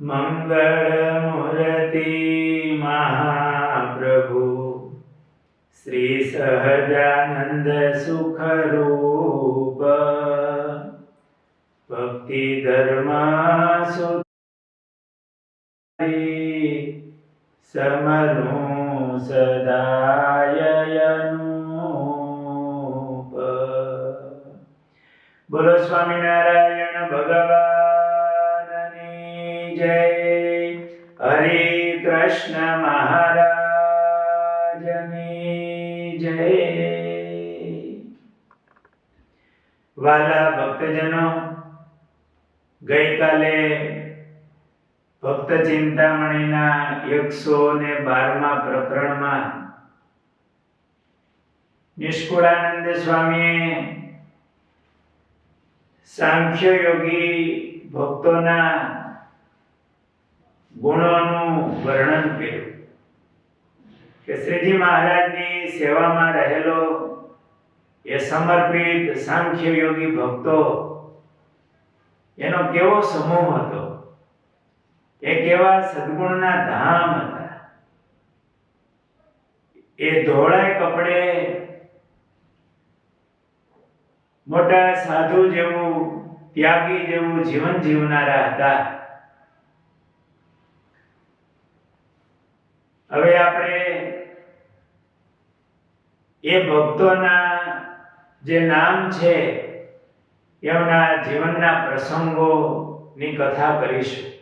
મંગળમૂર્તિ મહાપ્રભુ શ્રી સહજાનંદ સુખરૂપ. ભક્તિ ધર્મ સમનું સદાય અનુપ બોલો સ્વામિનારાયણ ભગવાનની જય. હરે કૃષ્ણ મહારાજની જય. વાલા ભક્તજનો, ગઈકાલે ભક્ત ચિંતામણીના એકસો ને બારમા પ્રકરણમાં નિષ્કુળાનંદ સ્વામીએ સાંખ્ય યોગી ભક્તોના ગુણોનું વર્ણન કર્યું. કે શ્રીજી મહારાજની સેવામાં રહેલો એ સમર્પિત સાંખ્ય યોગી ભક્તો, એનો કેવો સમૂહ હતો? એ કેવા સદગુણના ધામ હતા? એ ધોળાય કપડે મોટા સાધુ જેવું, ત્યાગી જેવું જીવન જીવનારા હતા. હવે આપણે એ ભક્તોના જે નામ છે, એમના જીવનના પ્રસંગોની કથા કરીશું.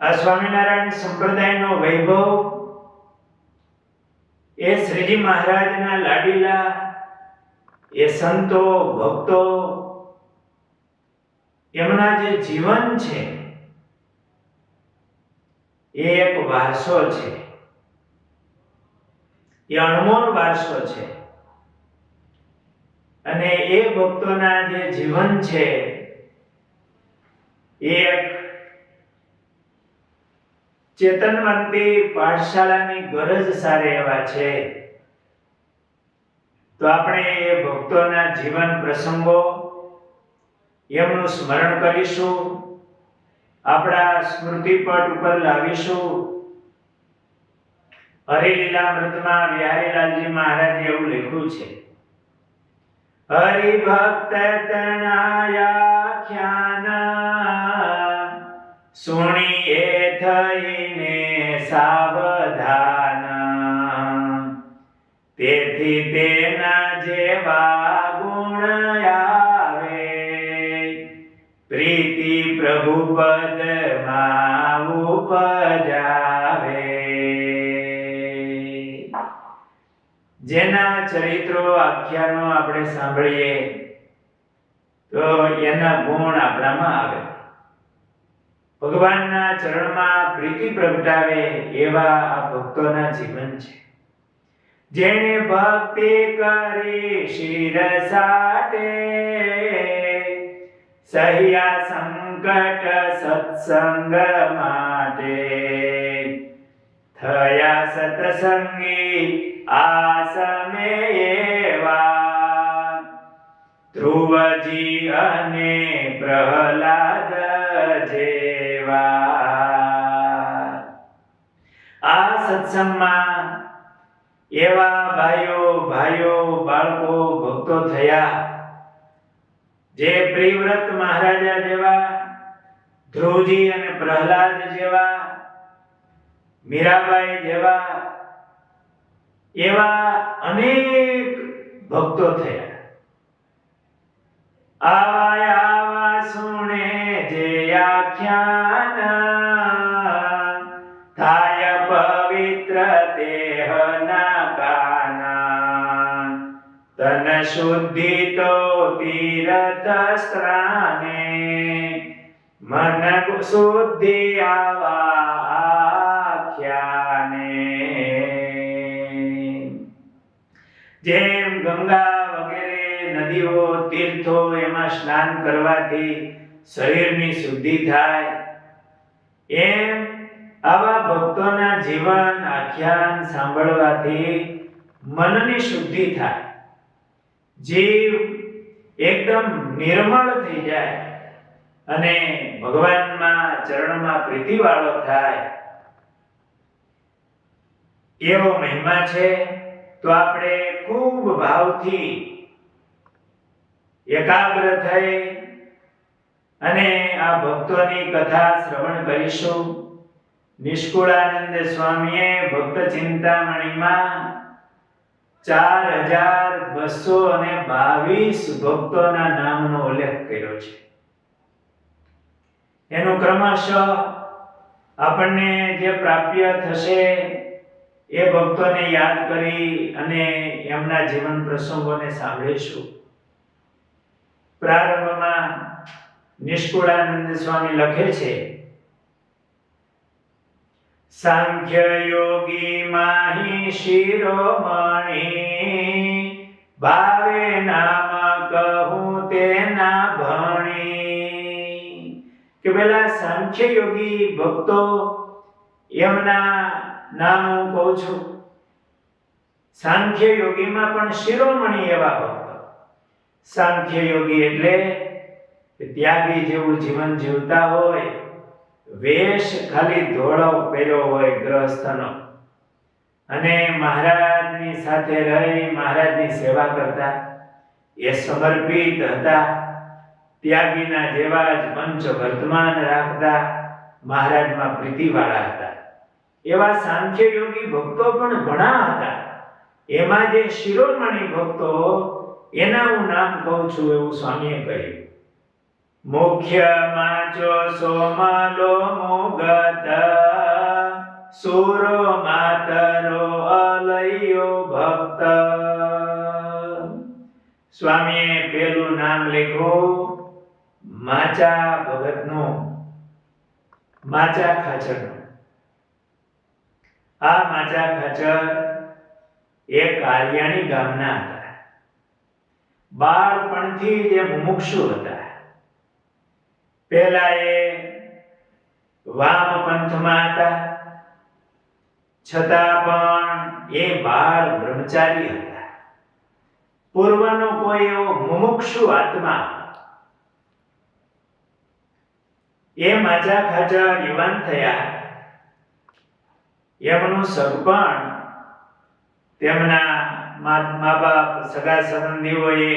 આ સ્વામિનારાયણ સંપ્રદાયનો વૈભવ, એ શ્રીજી મહારાજના લાડીલા, એ સંતો, ભક્તો, એમના જે જીવન છે, એ એક વારસો છે. એ વારસો છે. અને એ ભક્તોના જે જીવન છે, એ ચેતનવંતી પાઠશાળાની ગરજ સારે એવા છે. તો આપણે એ ભક્તોના જીવન પ્રસંગો એમનું સ્મરણ કરીશું, આપણા સ્મૃતિપટ ઉપર લાવીશું હરિલીલામૃતમાં બિહારીલાલજી મહારાજે એવું લખ્યું છે. હરિભક્ત તણાયાખ્યાન સુણીએ થઈને સાવધાન. તેથી તેના જેવા ગુણ આવે. પ્રીતિ પ્રભુ પદમાં ઉપજાવે જેના ચરિત્રો આખ્યાનો આપણે સાંભળીએ, તો એના ગુણ આપણામાં આવે. ભગવાનના ચરણમાં પ્રીતિ પ્રગટાવે એવા આ ભક્તોના જીવન છે. જેણે ભક્તિ કરી શિર સાટે, સહિયા સંકટ સત્સંગ માટે થયા સતસંગી આસમે એવા ધ્રુવજી અને પ્રહલાદ જેવા આ સત્સંગમાં એવા ભાઈઓ ભાઈઓ બાળકો ભક્તો થયા જે પ્રિવ્રત મહારાજા જેવા ધ્રુવજી અને પ્રહલાદ જેવા મીરાબાઈ જેવા એવા અનેક ભક્તો થયા. આવા આવા સુણે જે આખ્યાન થાય પવિત્ર દેહના કાના તન શુદ્ધિ તો તીરથ સ્ત્રાને મન શુદ્ધિ આવા આખ્યાને. જેમ ગંગા વગેરે નદીઓ, તીર્થો એમાં સ્નાન કરવાથી શરીરની શુદ્ધિ થાય. એમ આવા ભક્તોના જીવન, આખ્યાન સાંભળવાથી મનની શુદ્ધિ થાય. જીવ એકદમ નિર્મળ થઈ જાય અને ભગવાનમાં ચરણમાં પ્રીતિવાળો થાય. એવો મહિમા છે તો આપણે ખૂબ ભાવથી એકાગ્ર થઈ અને આ ભક્તોની કથા શ્રવણ કરીશું. નિષ્કુળાનંદ સ્વામીએ ભક્ત ચિંતામણીમાં ચાર હજાર બસો અને બાવીસ ભક્તોના નામનો ઉલ્લેખ કર્યો છે. એનું ક્રમશઃ આપણને જે પ્રાપ્ય થશે એ ભક્તોને યાદ કરી અને એમના જીવન પ્રસંગોને સાંભળીશું. પ્રારંભમાં નિષ્કુળાનંદ સ્વામી લખે છે, સાંખ્ય યોગી માહી શિરોમણી, ભાવે નામ કહું તેના ભણી. કે પેલા સાંખ્ય યોગી ભક્તો એમના નામ હું કહું છું. સાંખ્ય યોગીમાં પણ શિરોમણી એવા ભક્ત. સાંખ્ય યોગી એટલે ત્યાગી જેવું જીવન જીવતા હોય, વેશ ખાલી ધોળો પહેર્યો હોય ગ્રહસ્થનો. અને મહારાજની સાથે રહી મહારાજની સેવા કરતા, એ સમર્પિત હતા. ત્યાગીના જેવા જ પંચ વર્તમાન રાખતા મહારાજમાં પ્રીતિવાળા હતા. એવા સાંખ્ય યોગી ભક્તો પણ ઘણા હતા. એમાં જે શિરોમણી ભક્તો, એના હું નામ કહું છું એવું સ્વામીએ કહ્યું. મુખ્ય માચો સોમાલો મુગત, સુરો માતરો અલયો ભક્ત. સ્વામીએ પેલું નામ લખ્યું, માચા ભગતનું, માચા ખાચરનું. આ માચા ખચર એ કારિયાણી ગામના હતા. બાળપણથી જે મુમુક્ષુ હતા. પહેલા એ વામ પંથમાં હતા. છતાં પણ એ બાળ બ્રહ્મચારી હતા. પૂર્વનો કોઈ એવો મુમુક્ષુ આત્મા એ માજા ખાચર યુવાન થયા. એમનું સગપણ. તેમના મા બાપ સગા સંબંધીઓએ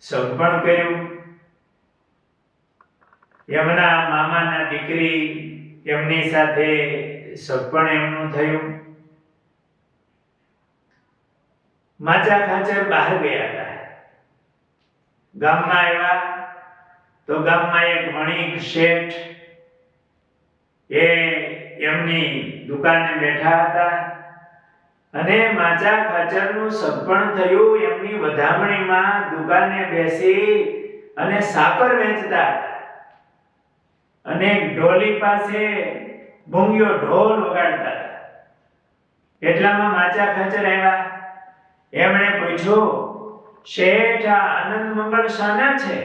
સગપણ કર્યું. એમના મામાના દીકરી એમની સાથે સગપણ એમનું થયું. માચા ખાચર બહાર ગયા હતા. ગામમાં આવ્યા તો ગામમાં એક વણિક શેઠ એ એમની દુકાને બેઠા હતા અને માચા ખાચરનું સગપણ થયું. એમની વધામણીમાં દુકાને બેસી અને સાકર વેચતા અને ઢોલી પાસે ભૂંગિયો ઢોલ વગાડતા એટલામાં માચા ખાચર આવ્યા. એમણે પૂછ્યું, શેઠ, આ આનંદ મંગળ શાના છે?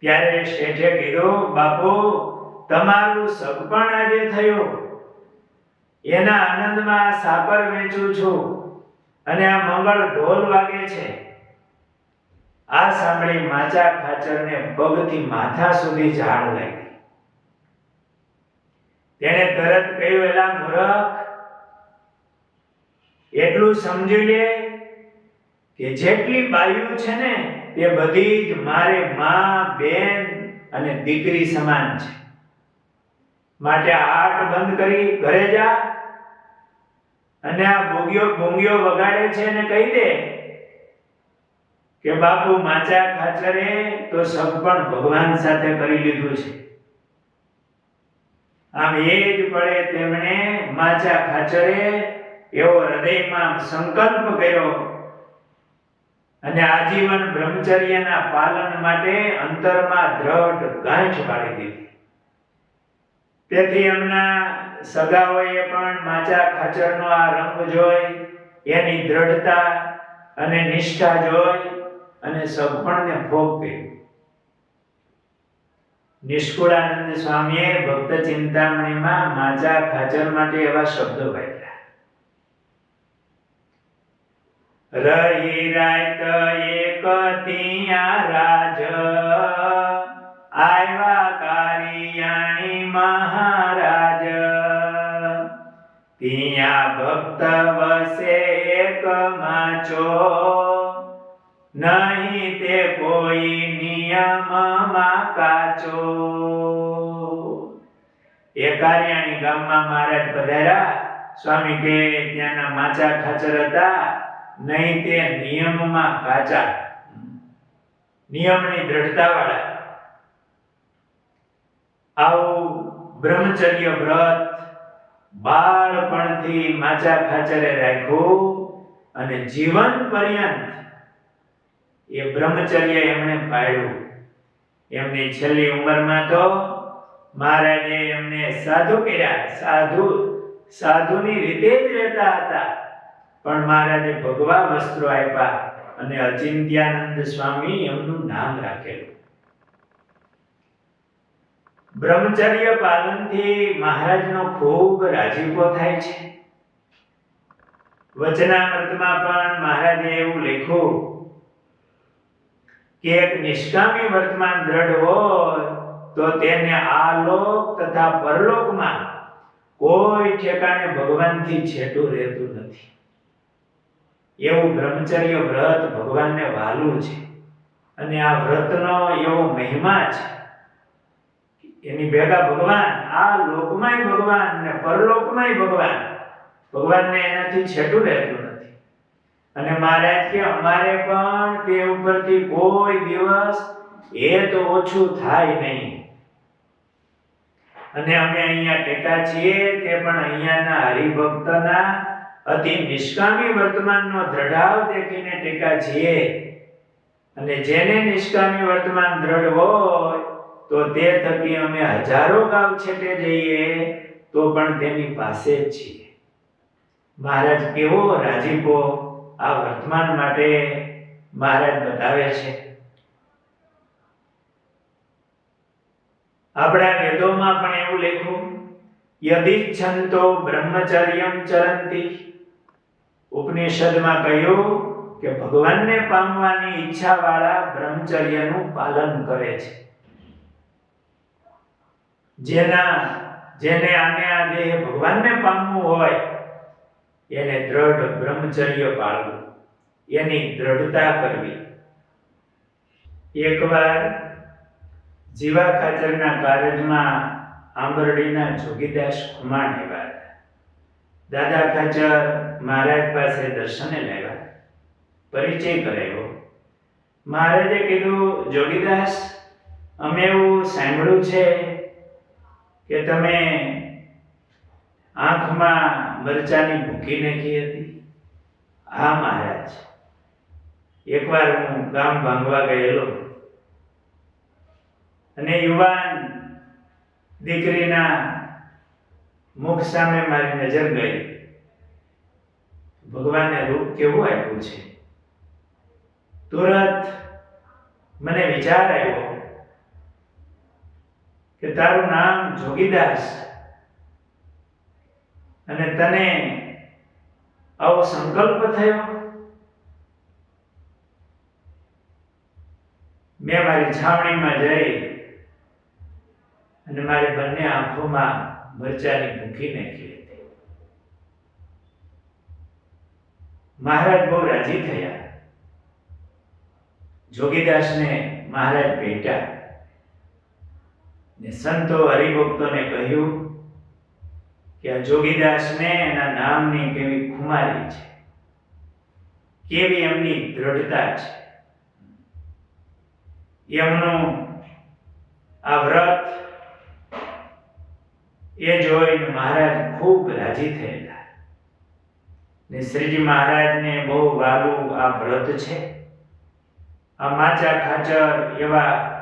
ત્યારે શેઠે કીધું, બાપુ તમારું સગપણ આજે થયું. એના આનંદમાં સાપર વેચું છું અને આ મંગળ ઢોલ વાગે છે. આ સાંભળી માચા ખાચરને પગથી માથા સુધી ઝાડ લાગી. તેણે તરત કહ્યું, એલા મૂરખ, એટલું સમજી લે કે જેટલી બાયુ છે ને, તે બધી જ મારે માં, બેન અને દીકરી સમાન છે. માટે આટ બંધ કરી ઘરે જા. અને આ ભોગ્યો ભોંગિયો વગાડે છે ને કહી દે કે બાપુ માચા ખાચરે તો સગપણ ભગવાન સાથે કરી લીધું છે. આમ એ જ પડે તેમણે માચા ખાચરે એવો હૃદયમાં સંકલ્પ કર્યો અને આજીવન બ્રહ્મચર્યના પાલન માટે અંતરમાં દ્રઢ ગાંઠ પાડી દીધી. તેથી એમના સગાઓએ પણ માચા ખાચરનો આ રંગ જોઈ, એની દ્રઢતા અને નિષ્ઠા જોઈ અને સગપણને ભોગ નિષ્કુળાનંદ સ્વામીએ ભક્ત ચિંતામણીમાં માચા ખાચર માટે એવા શબ્દો વાપર્યા રહી રાત એક તિયા રાજ. આવ્યા કારિયાણી મહારાજ. ત્યાં ભક્ત વસે એક માચો. નહીં તે કોઈ નિયમમાં કાચો. એ કારિયાણી ગામમાં મહારાજ પધાર્યા. સ્વામી કે ત્યાંના માચા ખાચર હતા. નહીં તે નિયમમાં કાચા. નિયમની દ્રઢતા વાળા આવું બ્રહ્મચર્ય વ્રત બાળપણથી માચા ખાચરે રાખ્યું અને જીવન પર્યંત એ બ્રહ્મચર્ય એમણે પાળ્યું. એમની છેલ્લી ઉંમરમાં તો મહારાજે એમને સાધુ કર્યા. સાધુ, સાધુની રીતે જ રહેતા હતા. પણ મહારાજે ભગવા વસ્ત્રો આપ્યા અને અચિંત્યાનંદ સ્વામી એમનું નામ રાખેલું. બ્રહ્મચર્ય પાલનથી મહારાજનો ખૂબ રાજીપો થાય છે. વચનામૃતમાં પણ મહારાજે એવું લખ્યું કે એક નિષ્કામી વર્તમાન દ્રઢ હોય તો તેને આ લોક તથા પરલોકમાં કોઈ ઠેકાણે ભગવાનથી છેટું રહેતું નથી. એવું બ્રહ્મચર્ય વ્રત ભગવાનને વાલું છે અને આ વ્રતનો એવો મહિમા છે. એની ભેગા ભગવાન, આ લોકમાંય ભગવાન ને પરલોકમાંય ભગવાન. ભગવાનને એનાથી છેટું રહેતું નથી. અને મહારાજ કે, અમારે પણ તે ઉપરથી કોઈ દિવસ એ તો ઓછું થાય નહીં. અને અમે અહીંયા ટેકા છીએ, તે પણ અહીંયાના હરિભક્તના અતિ નિષ્કામી વર્તમાનનો દ્રઢાવ દેખીને ટેકા છીએ. અને જેને નિષ્કામી વર્તમાન દ્રઢ હોય તો તે થકી અમે હજારો ગામ છેટે જઈએ, તો પણ તેની પાસે જ છીએ. મહારાજ કેવો રાજીપો આ વર્તમાન માટે મહારાજ બતાવે છે. આપણા વેદોમાં પણ એવું લખ્યું યદિચ્છંતો બ્રહ્મચર્યમ ચરંતી. ઉપનિષદમાં કહ્યું કે ભગવાનને પામવાની ઈચ્છા વાળા બ્રહ્મચર્યનું પાલન કરે છે. જેના, જેને આને આ દેહ ભગવાનને પામવું હોય, એને દ્રઢ બ્રહ્મચર્ય પાળવું. એની દ્રઢતા કરવી. એકવાર જીવા ખાચરના કારજમાં આંબરડીના જોગીદાસ ખુમાણ આવ્યા દાદા ખાચર મહારાજ પાસે દર્શને લેવા પરિચય કરાવ્યો. મહારાજે કીધું, જોગીદાસ, અમે એવું સાંભળ્યું છે કે તમે આંખમાં મરચાની ભૂકી નાખી હતી? હા, મહારાજ. એકવાર હું ગામ ભાંગવા ગયેલો અને યુવાન દીકરીના મુખ સામે મારી નજર ગઈ. ભગવાને રૂપ કેવું આપ્યું છે? તુરત મને વિચાર આવ્યો કે તારું નામ જોગીદાસ. અને તને આવો સંકલ્પ થયો? મેં મારી છાવણીમાં જઈ અને મારી બંને આંખોમાં મરચાની ભૂખી નાખી હતી. મહારાજ બહુ રાજી થયા. જોગીદાસને મહારાજ ભેટ્યા. ને સંતો હરિભક્તોને કહ્યું કે આ જોગીદાસને એના નામની કેવી ખુમારી છે. કેવી એમની દ્રઢતા છે. એમનું આ વ્રત એ જોઈને મહારાજ ખૂબ રાજી થયેલા. ને શ્રીજી મહારાજને બહુ વાલું આ વ્રત છે. આ માચા ખાચર એવા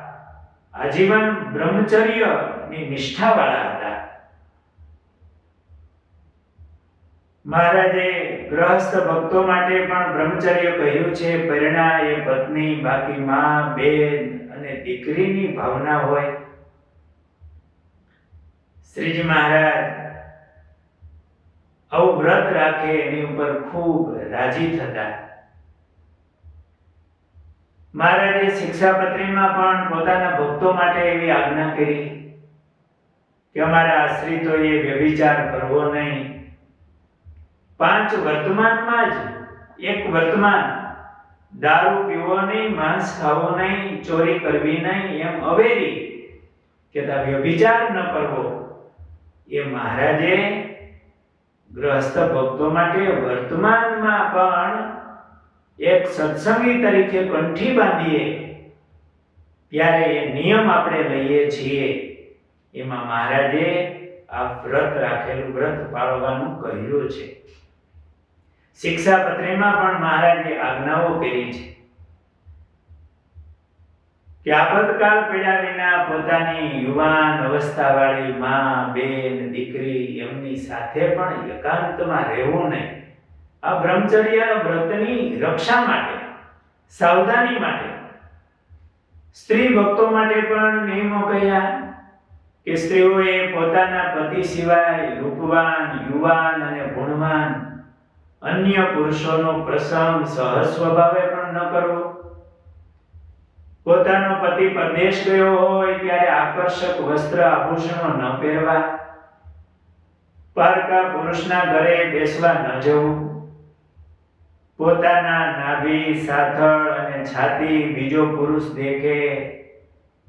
આજીવન બ્રહ્મચર્યની નિષ્ઠાવાળા હતા. મહારાજે ગ્રહસ્થ ભક્તો માટે પણ બ્રહ્મચર્ય કહ્યું છે પરિણા એ પત્ની, બાકી માં, બેન અને દીકરીની ભાવના હોય. શ્રીજી મહારાજ, આવું વ્રત રાખે એની ઉપર ખૂબ રાજી થતા. મહારાજે શિક્ષાપત્રીમાં પણ પોતાના ભક્તો માટે એવી આજ્ઞા કરી કે અમારા આશ્રિતોએ વ્યભિચાર કરવો નહીં. પાંચ વર્તમાનમાં જ, એક વર્તમાન, દારૂ પીવો નહીં, માંસ ખાવો નહીં, ચોરી કરવી નહીં, એમ અવેરી કે તા વ્યભિચાર ન કરવો. એ મહારાજે ગ્રહસ્થ ભક્તો માટે વર્તમાનમાં પણ એક સત્સંગી તરીકે કંઠી બાંધીએ, ત્યારે એ નિયમ આપણે લઈએ છીએ. એમાં મહારાજે આ વ્રત રાખેલું વ્રત પાળવાનું કહ્યું છે. શિક્ષાપત્રીમાં પણ મહારાજે આજ્ઞાઓ કરી છે કે આપતકાળ પડ્યા વિના પોતાની યુવાન અવસ્થાવાળી માં, બેન, દીકરી એમની સાથે પણ એકાંતમાં રહેવું નહીં. આ બ્રહ્મચર્ય વ્રતની રક્ષા માટે, સાવધાની માટે, સ્ત્રી ભક્તો માટે પણ નિયમો કહ્યા કે સ્ત્રીઓએ પોતાના પતિ સિવાય રૂપવાન, યુવાન અને ગુણવાન અન્ય પુરુષોનો પ્રસંગ સહજ સ્વભાવે પણ ન કરવો. પોતાનો પતિ પરદેશ ગયો હોય ત્યારે આકર્ષક વસ્ત્ર આભૂષણો ન પહેરવા. પારકા પુરુષના ઘરે બેસવા ન જવું. પોતાના નાભી સાથળ અને છાતી બીજો પુરુષ દેખે,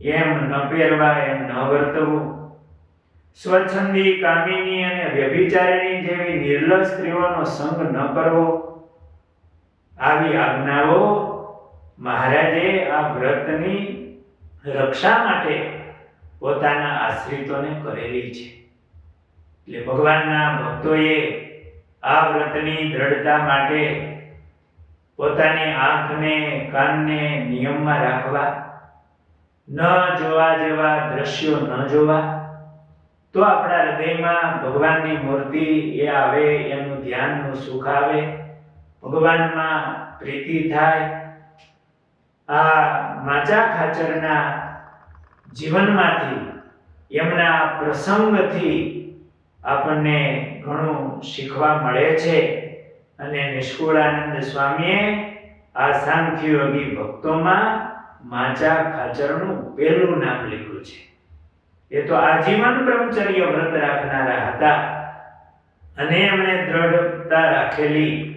એમ ન પહેરવા, એમ ન વર્તવું. સ્વચ્છંદી કામિની અને વ્યભિચારિણી જેવી નિર્લજ સ્ત્રીઓનો સંગ ન કરવો. આવી આજ્ઞાઓ મહારાજે આ વ્રતની રક્ષા માટે પોતાના આશ્રિતોને કરેલી છે. એટલે ભગવાનના ભક્તોએ આ વ્રતની દ્રઢતા માટે પોતાની આંખને, કાનને નિયમમાં રાખવા, ન જોવા જેવા દ્રશ્યો ન જોવા, તો આપણા હૃદયમાં ભગવાનની મૂર્તિ એ આવે, એનું ધ્યાનનું સુખ આવે, ભગવાનમાં પ્રીતિ થાય. આ માચા ખાચરના જીવનમાંથી એમના પ્રસંગથી આપણને ઘણું શીખવા મળે છે. અને નિષ્કુળાનંદ સ્વામીએ આ સાંખ્ય ભક્તોમાં માચા ખાચરનું પહેલું નામ લીધું છે. એ તો આજીવન બ્રહ્મચર્ય વ્રત રાખનારા હતા. અને એમણે દ્રઢતા રાખેલી.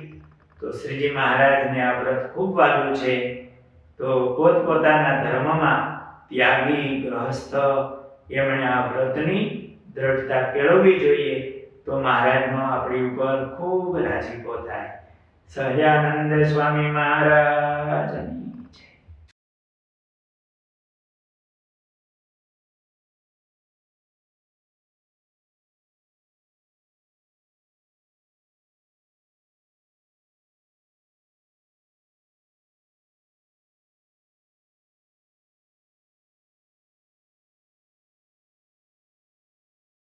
તો શ્રીજી મહારાજને આ વ્રત ખૂબ વાલું છે. તો પોતપોતાના ધર્મમાં ત્યાગી ગ્રહસ્થ એમણે આ વ્રતની દ્રઢતા કેળવવી જોઈએ. તો મહારાજનો આપણી ઉપર ખૂબ રાજીપો થાય. સહજાનંદ સ્વામી મહારાજની